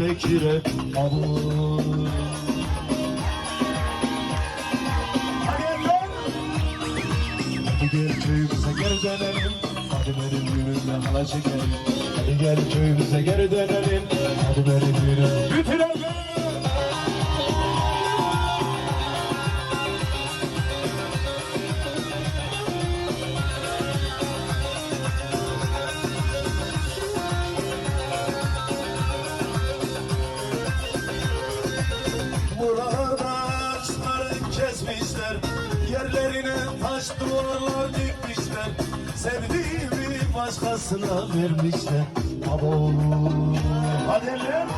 Bekir'e Aman gel köyümüze geri dönelim. Hadi benim düğünümde hala çekelim. Hadi gel köyümüze geri dönelim. Hadi benim düğünüm Bitirelim Yerlerine taş duvarlar dikmişler. Sevdiğimi başkasına vermişler. Abo. Hadi lan